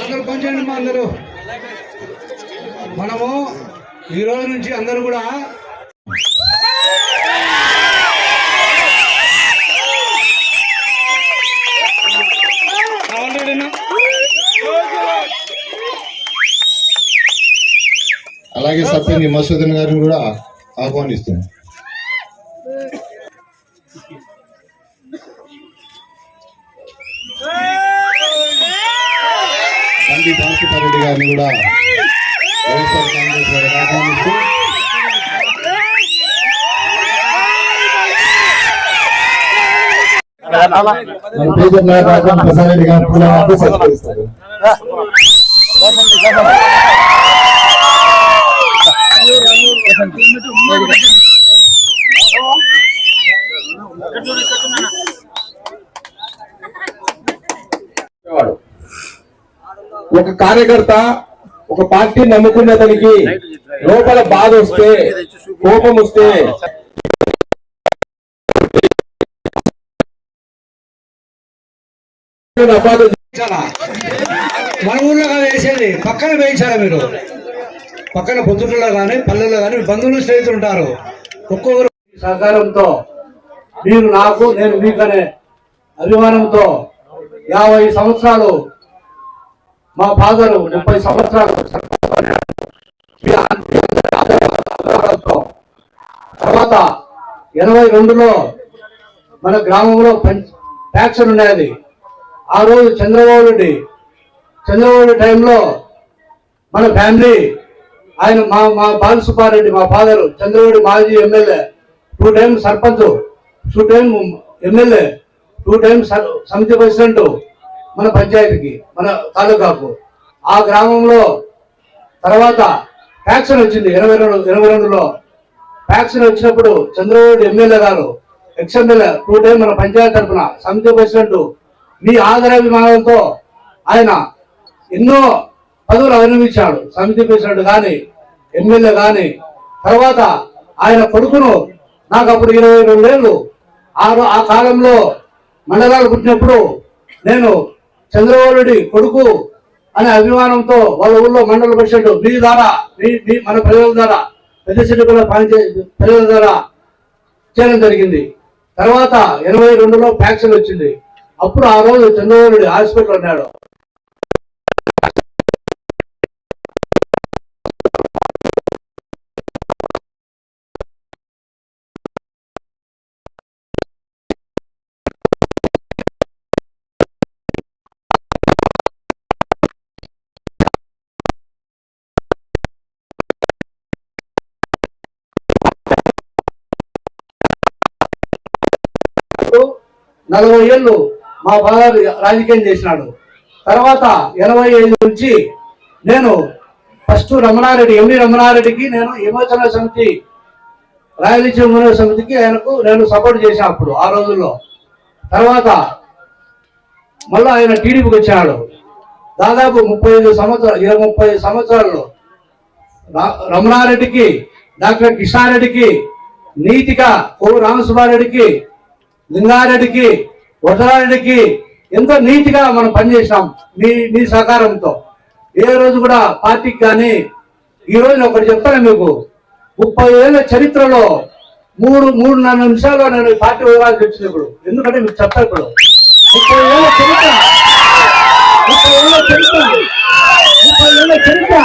అందరూ కొంచెం మా అందరూ. మనము ఈ రోజు నుంచి అందరూ కూడా అలాగే సత్యని మసూదన్ గారిని కూడా ఆహ్వానిస్తున్నాం. తండ్రి బాలసుబ్బారెడ్డి గారిని కూడా ఆహ్వానిస్తూ ప్రసాద్ గారు కూడా సత్కరిస్తారు ఒక కార్యకర్త ఒక పార్టీ నమ్ముకునే దానికి లోపల బాధ వస్తే కోపం వస్తే? మన ఊర్లో కాదు వేసేది. పక్కన వేయించాలా మీరు? పక్కన పొద్దుట్లో కానీ పల్లెల్లో కానీ బంధువులు స్నేహితులు ఉంటారు. ఒక్కొక్కరు సహకారంతో మీరు నాకు నేను మీకనే అభిమానంతో యాభై సంవత్సరాలు మా ఫాదర్ ముప్పై సంవత్సరాలు తర్వాత ఎనభై రెండులో మన గ్రామంలో పంచ్ ఫ్యాక్షన్ ఉండేది. ఆ రోజు చంద్రబాబు రెడ్డి చంద్రబాబు టైంలో మన ఫ్యామిలీ ఆయన మా మా బాలసుబ్బారెడ్డి మా ఫాదర్ చంద్రబాబు మాజీ MLA two time sarpanch. Two time MLA two time సమితి ప్రెసిడెంట్ మన పంచాయతీకి మన తాలూకాకు. ఆ గ్రామంలో తర్వాత ఫ్యాక్షన్ వచ్చింది. ఇరవై రెండు ఇరవై రెండులో ఫ్యాక్షన్ వచ్చినప్పుడు Chandrababu MLA garu ex MLA two time మన పంచాయతీ తరఫున సమితి ప్రెసిడెంట్ మీ ఆదరాభిమానంతో ఆయన ఎన్నో పదవులు అభినందించాడు సమితి ప్రెసిడెంట్ కానీ ఎమ్మెల్యే కానీ తర్వాత ఆయన కొడుకును నాకు అప్పుడు ఇరవై రెండేళ్ళు ఆ ఆ కాలంలో మండలాలు పుట్టినప్పుడు నేను చంద్రబాబు కొడుకు అనే అభిమానంతో వాళ్ళ ఊళ్ళో మండల పరిషత్ మీ ద్వారా మీ మీ మన ప్రజల ద్వారా పెద్ద చెట్టుకుల పనిచే ప్రజల ద్వారా చేయడం జరిగింది. తర్వాత ఎనభై రెండులో ఫ్యాక్షన్ వచ్చింది. అప్పుడు ఆ రోజు చంద్రబాబు హాస్పిటల్ ఉన్నాడు. నలభై ఏళ్ళు మా బాగారు రాజకీయం చేసినాడు. తర్వాత ఎనభై ఐదు నుంచి నేను ఫస్ట్ రమణారెడ్డి ఎండి రమణారెడ్డికి నేను విమోచన సమితి రాయలసీమ విమోచన సమితికి ఆయనకు నేను సపోర్ట్ చేశాను అప్పుడు ఆ రోజుల్లో. తర్వాత మళ్ళా ఆయన టీడీపీకి వచ్చాడు దాదాపు ముప్పై ఐదు సంవత్సరాలు ఇరవై ముప్పై సంవత్సరాల్లో రా- రమణారెడ్డికి డాక్టర్ కిషారెడ్డికి నీతిగా కోవు రామసుబ్బారెడ్డికి లింగారెడ్డికి వసరారెడ్డికి ఎంతో నీట్గా మనం పనిచేసాం మీ మీ సహకారంతో. ఏ రోజు కూడా పార్టీకి కానీ ఈ రోజు ఒకటి చెప్తాను మీకు. ముప్పై ఏళ్ళ చరిత్రలో మూడు మూడున్నర నిమిషాల్లో నేను పార్టీ వివరాలు తెచ్చిన ఇప్పుడు. ఎందుకంటే మీకు చెప్తా ఇప్పుడు. ముప్పై ఏళ్ళ చరిత్ర. ముప్పై ఏళ్ళ చరిత్ర. ముప్పై ఏళ్ళ చరిత్ర.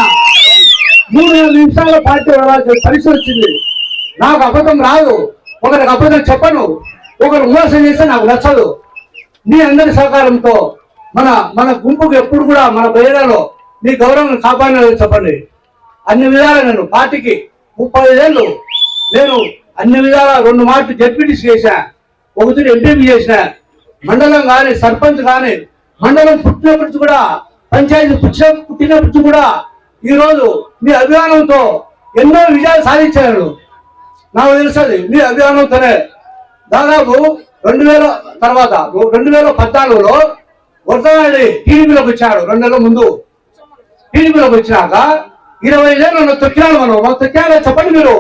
మూడు నిమిషాల్లో పార్టీ వివరాలు పరిస్థితి వచ్చింది. నాకు అబద్ధం రాదు. ఒకరికి అబద్ధం చెప్పను. ఒకరు మోసం చేస్తే నాకు నచ్చదు. మీ అందరి సహకారంతో మన మన గుంపుకు ఎప్పుడు కూడా మన బయటలో మీ గౌరవం కాపాడిన చెప్పండి. అన్ని విధాలా నేను పార్టీకి ముప్పై ఏళ్ళు నేను అన్ని విధాలా రెండు మార్కులు డెప్యూటీస్ చేశా ఒకటి ఎంపీపీ చేసిన మండలం కానీ సర్పంచ్ కానీ మండలం పుట్టినప్పటి కూడా పంచాయతీ పుట్టిన పుట్టినప్పటి కూడా ఈ రోజు మీ అభిమానంతో ఎన్నో విజయాలు సాధించారు. నాకు తెలుసది మీ అభిమానంతోనే దాదాపు రెండు వేల తర్వాత రెండు వేల పద్నాలుగులో వరదనాడి టీడీపీలోకి వచ్చాడు రెండు నెలల ముందు. టీడీపీలోకి వచ్చినాక ఇరవై ఏళ్ళు నన్ను తొక్కినాడు మనం. మనం తొక్కాలో చెప్పండి మీరు.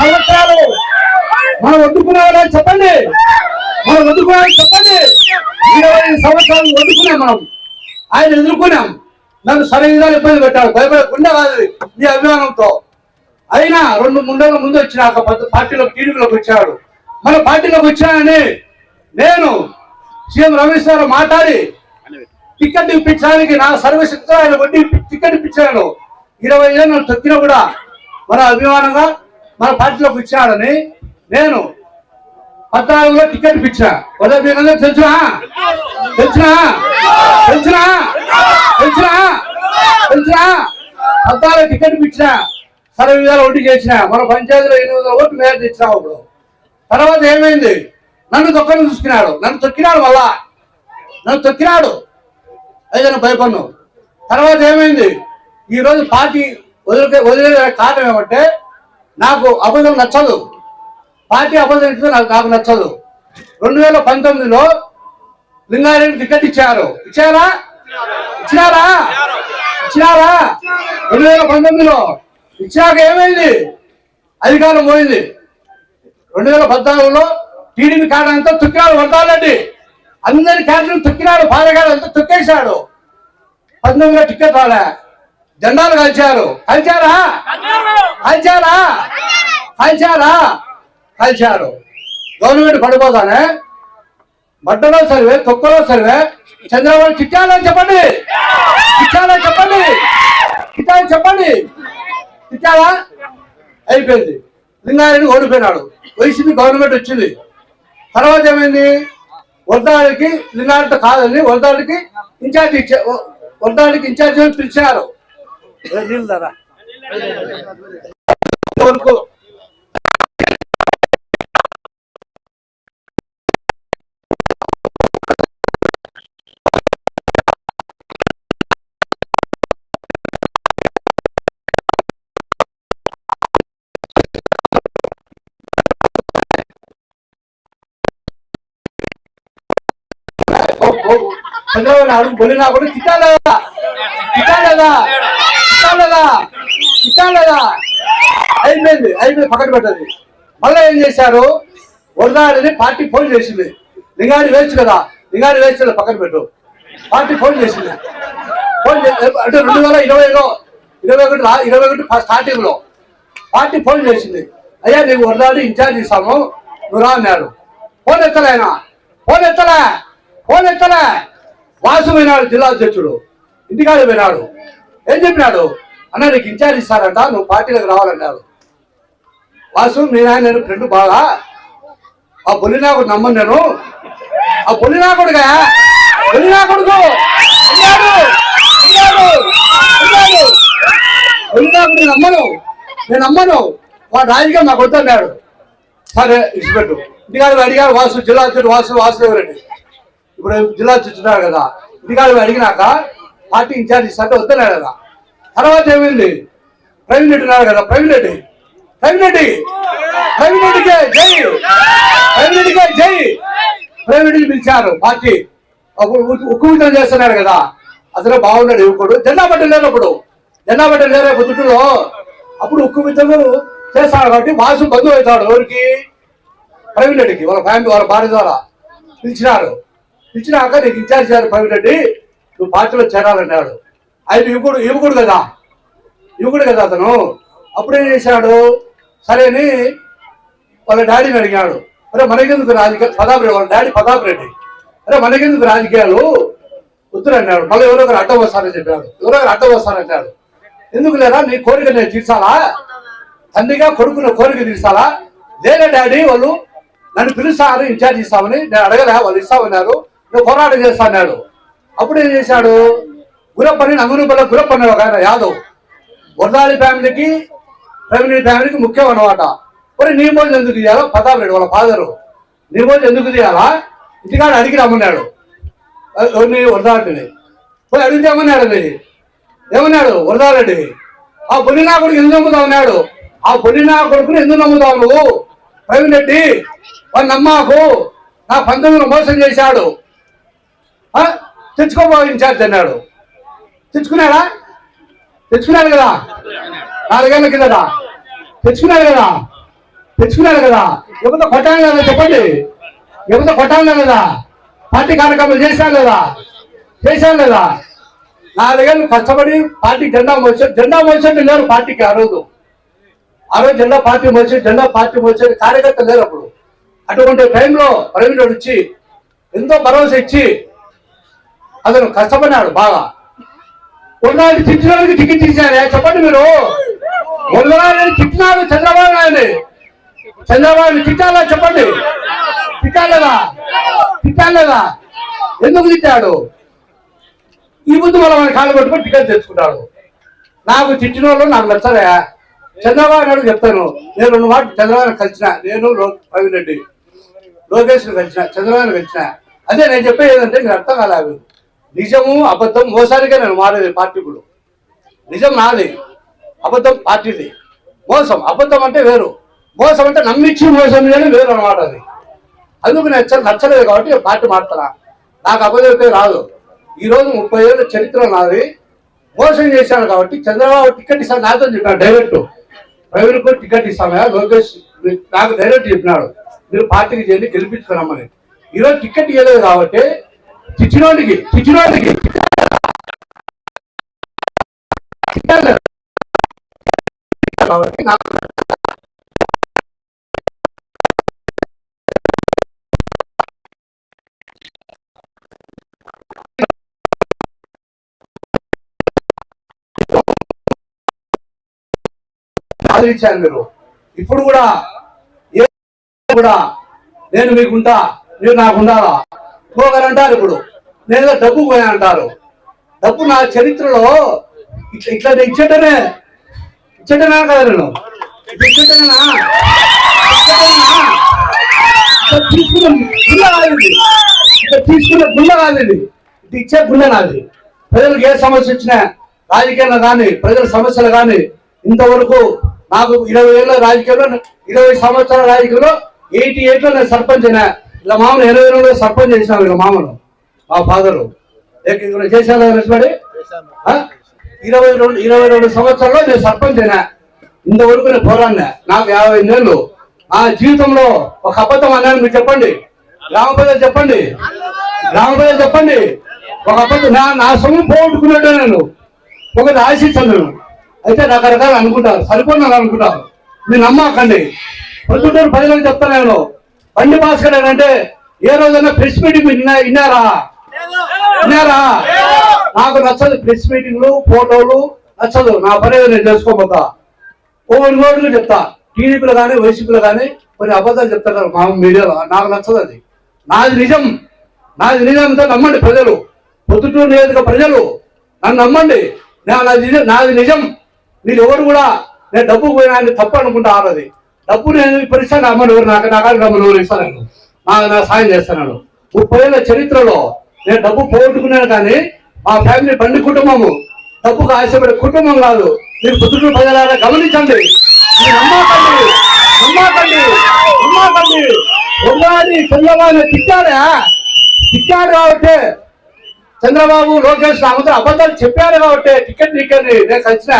సంవత్సరాలు. మనం వడ్డుకున్నామని చెప్పండి. మనం వడ్డుకున్నామని చెప్పండి. ఇరవై ఐదు సంవత్సరాలు వద్దుకున్నాం మనం. ఆయన ఎదుర్కొన్నాం. నన్ను సరైన ఇబ్బంది పెట్టాడు. భయపడకుండా కాదు నీ అభిమానంతో. అయినా రెండు ముండల ముందు వచ్చిన పద్ద- టీడీపీలోకి వచ్చాడు. మన పార్టీలోకి వచ్చానని నేను సీఎం రమేష్ గారు మాట్లాడి టికెట్ ఇప్పించడానికి నా సర్వశక్తితో ఆయన వడ్డీ టికెట్ ఇప్పించాను ఇరవై ఏళ్ళు తొక్కినా కూడా మన అభిమానంగా మన పార్టీలోకి వచ్చాడని నేను పద్నాలుగులో టికెట్ ఇప్పించా. ఉదయ మీరందరూ తెలుసునా? తెలుసునా? తెలుసునా? తెలుసునా? తెలుసునా? పద్నాలుగు టికెట్ ఇప్పించా. సరే విధాలు ఒడ్డు చేసిన మన పంచాయతీలో ఎనిమిది వందల ఓట్లు మేర తెచ్చినావు అప్పుడు తర్వాత ఏమైంది? నన్ను తొక్కని చూసుకున్నాడు. నన్ను తొక్కినాడు మళ్ళా. నన్ను తొక్కినాడు. ఏదైనా భయపడ్ను. తర్వాత ఏమైంది? ఈరోజు పార్టీ వదిలే వదిలే కారణం ఏమంటే నాకు అబద్ధం నచ్చదు. పార్టీ అబద్ధం ఇస్తే నాకు నాకు నచ్చదు. రెండు వేల పంతొమ్మిదిలో లింగారెడ్డి టికెట్ ఇచ్చారు. ఇచ్చారా? ఇచ్చినారా? ఇచ్చినారా? రెండు వేల పంతొమ్మిదిలో ఇచ్చాక ఏమైంది అధికారం పోయింది. రెండు వేల పద్నాలుగులో టీడీపీ కారణం అంతా తొక్కినాడు వడ్డాలండి అందరి కారణం తొక్కినాడు పాలగాడు అంతా తొక్కేశాడు. పంతొమ్మిదిలో టికెట్ రాలే. జెండాలు కాల్చారు. కాల్చారా? కలిచారా? కలిచారా? కలిచారు. గవర్నమెంట్ పడిపోతానే? మడ్డలో సరివే తొక్కలో సరివే చంద్రబాబు చిట్టాలని చెప్పండి. చిట్టాలని చెప్పండి. చిట్టాలని చెప్పండి. చిట్టాలా అయిపోయింది. లింగారెడ్డి ఓడిపోయినాడు. వైసీపీ గవర్నమెంట్ వచ్చింది. తర్వాత ఏమైంది? వరదాడికి లింగారెడ్డి కాదని వరదాడికి ఇన్ఛార్జ్ ఇచ్చా వరదాడికి ఇన్ఛార్జ్ పిలిచారు. చంద్రబాబు నాయుడు బొలినా కూడా తిట్టాలేదా తిట్టాలేదా తిట్టాలేదా తిట్టాలేదా అయిపోయింది అయిపోయింది పక్కన పెట్టదు మళ్ళీ ఏం చేశారు? వరదాడిని పార్టీ ఫోన్ చేసింది. లింగాడి వేస్ట్ కదా లింగాడి వేస్ట్ కదా పక్కన పెట్టు. పార్టీ ఫోన్ చేసింది. ఫోన్ అంటే రెండు వేల ఇరవైలో ఇరవై ఒకటి ఇరవై ఒకటి స్టార్టింగ్లో పార్టీ ఫోన్ చేసింది. అయ్యా నీకు వరదాడి ఇన్ఛార్జ్ ఇస్తాము. నువ్వు రా అన్నాడు. ఫోన్ ఎత్తలే ఆయన. ఫోన్ ఎత్తలే. ఫోన్ ఎత్తలే. వాసు జిల్లా అధ్యక్షుడు ఇంటికాడ పోయినాడు ఏం చెప్పినాడు? అన్న నీకు ఇన్ఛార్జ్ ఇస్తారంట నువ్వు పార్టీలకు రావాలన్నాడు వాసు మీ నాయన నేను ఫ్రెండ్ బాగా. ఆ బొలినాకుడు నమ్మను నేను. ఆ బొలినాకుడుగా బొలినాకుడుకు అన్నాడు అన్నాడు అన్నాడు నేను నమ్మను. నేను నమ్మను. వాడు రాజకీయం నాకు వద్దన్నాడు. సరే ఇచ్చిపెట్టు. ఇంటికాడ అడిగాడు వాసు జిల్లా అధ్యక్షుడు వాసు వాసుదేవరెడ్డి. ఇప్పుడు జిల్లా చూస్తున్నాడు కదా ఇంటికాడ అడిగినాక పార్టీ ఇన్ఛార్జ్ ఇస్తాంటే వద్దన్నాడు కదా. తర్వాత ఏమైంది? ప్రవీణ్ రెడ్డి ఉన్నాడు కదా ప్రవీణ్ రెడ్డి ప్రవీణ్ రెడ్డి ప్రవీణ్ రెడ్డికే జై. ప్రవీణ్ రెడ్డికే జై. ప్రవీణ్ రెడ్డిని పిలిచారు పార్టీ. అప్పుడు ఉక్కు- ఉక్కు చేస్తున్నాడు కదా. అసలు బాగున్నాడు యువకుడు జెండా బట్టలు లేనప్పుడు జెండా బట్టలు లేరే బుద్ధుడులో అప్పుడు ఉక్కు చేస్తాడు కాబట్టి వాసు బంధువు అవుతాడు ఎవరికి? ప్రవీణ్ రెడ్డికి వాళ్ళ ఫ్యామిలీ వాళ్ళ భార్య ద్వారా పిలిచినారు. ఇచ్చినాక నీకు ఇన్ఛార్జ్ చేయాలి ప్రవీణ్ రెడ్డి నువ్వు పార్టీలో చేరాలన్నాడు. ఆయన యువకుడు యువకుడు కదా? యువకుడు కదా అతను? అప్పుడేం చేశాడు? సరే అని వాళ్ళ డాడీని అడిగాడు. అరే మనకెందుకు రాజకీయ పదాపు వాళ్ళ డాడీ పదాపు రెడ్డి అరే మనకెందుకు రాజకీయాలు? వద్దురు అన్నాడు. మళ్ళీ ఎవరో ఒకరు అడ్డం వస్తారని చెప్పాడు. ఎవరో ఒకరు అడ్డం వస్తారంటాడు ఎందుకు లేదా నీ కోరిక నేను తీర్చాలా? తండ్రిగా కొడుకున్న కోరిక తీర్చాలా? లేదా డాడీ వాళ్ళు నన్ను పిలుస్తారు ఇన్ఛార్జ్ ఇస్తామని నేను అడగలే వాళ్ళు ఇస్తామన్నారు. నువ్వు పోరాటం చేస్తా అన్నాడు. అప్పుడు ఏం చేశాడు? గురప్పని నంగురుపల్ల గురప్పని ఒక ఆయన యాదవ్. వరదాలి ఫ్యామిలీకి ఫ్యామిలీ ఫ్యామిలీకి ముఖ్యం అనమాట మరి నీ మోజు ఎందుకు తీయాలో? ప్రతాప్ రెడ్డి వాళ్ళ ఫాదరు. నీ మోజు ఎందుకు తీయాలా? ఇంటికాడ అడిగి రమ్మన్నాడు. వరదారెడ్డిని పోయి అడిగితే ఏమన్నాడు అది? ఏమన్నాడు? వరదారెడ్డి ఆ బొల్లినా కొడుకు ఎందుకు నమ్ముతావు అన్నాడు. ఆ బొల్లినా కొడుకుని ఎందుకు నమ్ముతావు నువ్వు? ప్రవీణ్ రెడ్డి వాడి నమ్మాకు. నా పంతొమ్మిది మోసం చేశాడు. తెచ్చుకోబో ఇన్ఛార్జ్ అన్నాడు. తెచ్చుకున్నాడా? తెచ్చుకున్నాడు కదా? నాలుగేళ్ళ కిందట. తెచ్చుకున్నాడు కదా? తెచ్చుకున్నాడు కదా? ఎవరితో కొట్టాను కదా చెప్పండి. ఎవరితో కొట్టాను కదా పార్టీ కార్యక్రమాలు చేశాను కదా చేశాను కదా నాలుగేళ్ళు కష్టపడి పార్టీ జెండా మోసే జెండా మోసండి లేరు పార్టీకి ఆ రోజు. ఆ రోజు జెండా పార్టీ మోసే జెండా పార్టీ మోసే కార్యకర్త లేరు అప్పుడు. అటువంటి టైంలో ప్రవీణ్ వచ్చి ఎంతో భరోసా ఇచ్చి అతను కష్టపడినాడు బాగా. ఉన్నాడు తిట్టినోడికి టికెట్ ఇచ్చారే చెప్పండి మీరు. ఉన్నాడు తిట్టినాడు చంద్రబాబు నాయుడు. చంద్రబాబు తిట్టాలా చెప్పండి. తిట్టాలేదా? తిట్టాలేదా? ఎందుకు తిట్టాడు? ఈ ముందు మనం మన కాళ్ళు పట్టుకొని టికెట్ తెచ్చుకుంటాడు. నాకు తిట్టిన వాళ్ళు నాకు నచ్చలే. చంద్రబాబు నాయుడు చెప్తాను. నేను రెండు మాట చంద్రబాబు కలిసిన నేను రవి ప్రవీణ్ రెడ్డి లోకేష్ కలిసిన చంద్రబాబు కలిసిన. అదే నేను చెప్పేది ఏంటంటే మీకు అర్థం కాలేదు. నిజము అబద్ధం మోసానికే నేను మారేది పార్టీ ఇప్పుడు నిజం నాది అబద్ధం పార్టీది. మోసం అబద్ధం అంటే వేరు. మోసం అంటే నమ్మించి మోసం లేని వేరు అనమాట అది. అందుకు నేను నచ్చలేదు కాబట్టి పార్టీ మారుతున్నా. నాకు అబద్ధం అయితే రాదు. ఈ రోజు ముప్పై ఏళ్ళ చరిత్ర నాది. మోసం చేశాను కాబట్టి చంద్రబాబు టికెట్ ఇస్తాను నాతో చెప్పాను డైరెక్ట్. ప్రవీణ్ కూడా టికెట్ ఇస్తామయ్యా లోకేష్ నాకు డైరెక్ట్ చెప్పినాడు. మీరు పార్టీకి చేయండి గెలిపించుకున్నామని ఈరోజు టికెట్ ఇవ్వలేదు కాబట్టి చిచ్చినోడికి చిచ్చినోడికి కాబట్టి ఆదరించారు మీరు. ఇప్పుడు కూడా ఏ కూడా నేను మీకుంటా మీరు నాకు ఉండాలా? పోగారు అంటారు ఇప్పుడు. నేను డబ్బు పోయా అంటారు డబ్బు నా చరిత్రలో ఇట్లా ఇట్లా నేను ఇచ్చేటనే ఇచ్చేటనా కదా నేను. ఇట్లా ఇట్లా తీసుకున్న గుల్ల కాదు ఇది ఇట్లా తీసుకున్న గుల్ల ఇది ఇచ్చే గుల్ల నాది. ప్రజలకు ఏ సమస్య వచ్చినా రాజకీయాలు కానీ ప్రజల సమస్యలు కానీ ఇంతవరకు నాకు ఇరవై ఏళ్ళ రాజకీయంలో ఇరవై సంవత్సరాల రాజకీయంలో ఎయిటీ ఎయిట్లో నేను సర్పంచ్ అయినా ఇలా మామూలు ఇరవై రెండు సర్పంచ్ చేసినాను ఇలా మామూలు మా ఫాదరు చేశాను రెస్పెడి ఇరవై రెండు ఇరవై రెండు సంవత్సరాల్లో నేను సర్పంచ్ అయినా. ఇంతవరకు నేను పోరాడినా. నాకు యాభై ఏళ్ళు ఆ జీవితంలో ఒక అబద్ధం అన్నాను మీరు చెప్పండి. గ్రామ ప్రజలు చెప్పండి. గ్రామ ప్రజలు చెప్పండి. ఒక అబద్ధం నా నా సొమ్ము పోగొట్టుకున్నట్టు నేను. ఒకటి ఆశించను నేను. అయితే రకరకాలు అనుకుంటారు సరిపోయినారు అనుకుంటారు. మీరు నమ్మకండి. పొద్దుటూరు ప్రజలకు చెప్తాను నేను. బండి భాస్కర్ అని అంటే ఏ రోజైనా ప్రెస్ మీటింగ్ విన్నారా? విన్నారా? నాకు నచ్చదు ప్రెస్ మీటింగ్లు ఫోటోలు నచ్చదు. నా పని నేను చేసుకోబోతా. ఓవర్ నోటుగా చెప్తా. టీడీపీలో కానీ వైసీపీలో కానీ కొన్ని అబద్ధాలు చెప్తారు మా మీడియాలో. నాకు నచ్చదు అది. నాది నిజం. నాది నిజంతో నమ్మండి ప్రజలు. పొద్దుటూరు నియోజక ప్రజలు నన్ను నమ్మండి. నాది నిజం నాది నిజం. మీరు ఎవరు కూడా నేను డబ్బు పోయినా అని తప్పు అనుకుంటా ఆరది డబ్బు నేను ఇప్పుడు ఇస్తాను అమ్మని నాకు నగలు డబ్బులు ఇస్తాను నేను. నా నా సాయం చేస్తున్నాను ముప్పై ఏళ్ళ చరిత్రలో నేను డబ్బు పోగొట్టుకున్నాను కానీ మా ఫ్యామిలీ బండి కుటుంబము డబ్బుకు ఆశపడే కుటుంబం కాదు. మీరు పుత్రుడు ప్రజలారా గమనించండి. మీరు నమ్మకండి. నమ్మకండి. నమ్మకండి. ఉగాది చంద్రబాబు తిట్టారా తిట్టాడు కాబట్టి చంద్రబాబు లోకేష్ అబద్ధం అబద్ధాలు చెప్పారు కాబట్టి టికెట్ టికెట్ నేను కలిసిన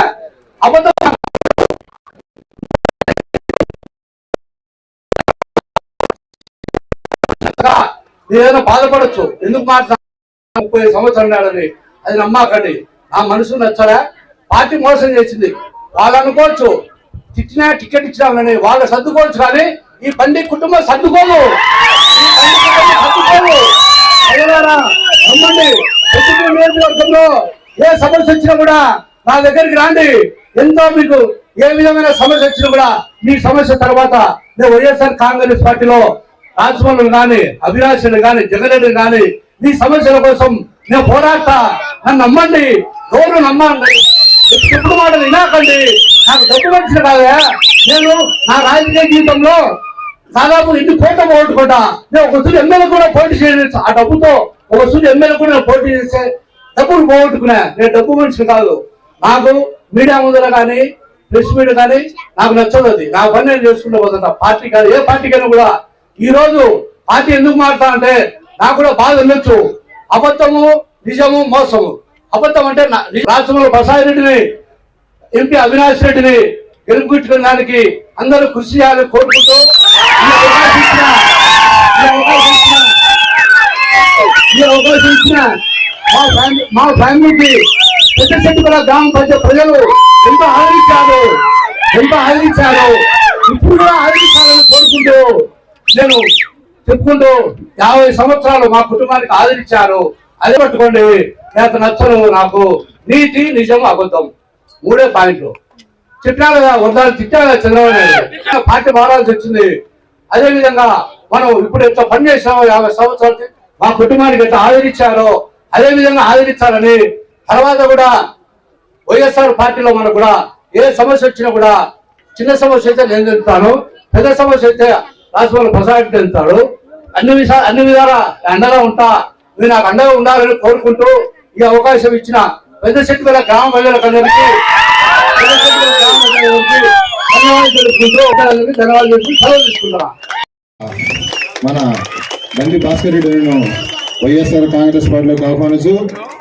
అబద్ధం ఏదైనా బాధపడచ్చు. ఎందుకు మాట్లాడ ముప్పై సంవత్సరం నాడని అది నమ్మాకండి. నా మనసు నచ్చరా పార్టీ మోసం చేసింది. వాళ్ళు అనుకోవచ్చు. తిట్టినా టికెట్ ఇచ్చినామని. వాళ్ళు సర్దుకోవచ్చు కానీ ఈ బండి కుటుంబం సర్దుకోము సర్దుకోము నమ్మండి. నియోజకవర్గంలో ఏ సమస్య వచ్చినా కూడా నా దగ్గరికి రాండి. ఎంతో మీకు ఏ విధమైన సమస్య వచ్చినా కూడా మీ సమస్య తర్వాత నేను వైఎస్ఆర్ కాంగ్రెస్ పార్టీలో రాజమౌళి గాని అభిలాషులు గాని జగన్ రెడ్డి గాని మీ సమస్యల కోసం నేను పోరాడతా. నన్ను నమ్మండి. ఎవరు నమ్మండి. ఎప్పుడు మాటలు వినాకండి. నాకు డబ్బు మనిషిని కాదా. నేను నా రాజకీయ జీవితంలో దాదాపు ఎన్ని కోట్ల పోగొట్టుకుంటా. నేను ఒక సూర్య ఎమ్మెల్యే కూడా పోటీ చేయలేదు. ఆ డబ్బుతో ఒక సూర్య ఎమ్మెల్యే కూడా నేను పోటీ చేస్తే డబ్బులు పోగొట్టుకున్నా నేను డబ్బు మనిషిని కాదు. నాకు మీడియా ముందర కానీ ప్రెస్ మీడియా కానీ నాకు నచ్చదు అది. నా పని నేను చేసుకుంటూ పోతున్నా పార్టీ కానీ ఏ పార్టీకైనా కూడా ఈ రోజు పార్టీ ఎందుకు మారుతా అంటే నాకు కూడా బాధ ఉండొచ్చు. అబద్ధము నిజము మోసము. అబద్ధం అంటే రాష్ట్రంలో ప్రసాద్ రెడ్డిని ఎంపీ అవినాష్ రెడ్డిని గెలుపుకోవడానికి అందరూ కృషి చేయాలని కోరుకుంటూ అవకాశం ఇచ్చిన మా ఫ్యామిలీ మా ఫ్యామిలీకి పెద్ద చెట్టుకుల గ్రామ పంచాయతీ ప్రజలు ఎంత ఆదరించారు. ఎంత ఆదరించారు. ఇప్పుడు కూడా ఆదరించాలని కోరుకుంటూ నేను చెప్పుకుంటూ యాభై సంవత్సరాలు మా కుటుంబానికి ఆదరించారు. అది పట్టుకోండి. నాకు నచ్చను నాకు. నీతి నిజం అబద్ధం. మూడే పాయింట్లు. చిట్టాలు కదా వద్దాలు తిట్టారు చంద్రబాబు పార్టీ మారాల్సి వచ్చింది. అదేవిధంగా మనం ఇప్పుడు ఎంత పని చేసామో యాభై సంవత్సరాలు మా కుటుంబానికి ఎంత ఆదరించారో అదే విధంగా ఆదరించాలని తర్వాత కూడా వైఎస్ఆర్ పార్టీలో మనకు కూడా ఏ సమస్య వచ్చినా కూడా చిన్న సమస్య అయితే నేను చెప్తాను. పెద్ద సమస్య అయితే రాష్ట్రంలో ప్రసాద్ చెందుతాడు అన్ని విషా అన్ని విధాల అండగా ఉంటా. మీరు నాకు అండగా ఉండాలని కోరుకుంటూ ఈ అవకాశం ఇచ్చిన పెద్ద శక్తి గల గ్రామ ప్రజలకందరికీ ధన్యవాదాలు తెలుపుకుంటూ సెలవు తీసుకుంటున్నా. మన బండి భాస్కర్ రెడ్డిను వైఎస్ఆర్ కాంగ్రెస్ పార్టీలోకి ఆహ్వానిస్తూ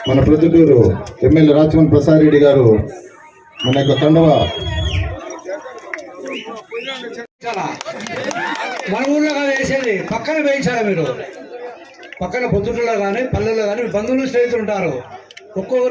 మన ప్రొద్దుటూరు ఎమ్మెల్యే రాచమన్ ప్రసాద్ రెడ్డి గారు మన యొక్క కండవ మన ఊర్లో కాదు వేసేది. పక్కన వేయించాలి మీరు. పక్కన పొద్దుట్లో కానీ పల్లెల్లో కానీ బంధువులు స్నేహితులు ఉంటారు. ఒక్కొక్కరు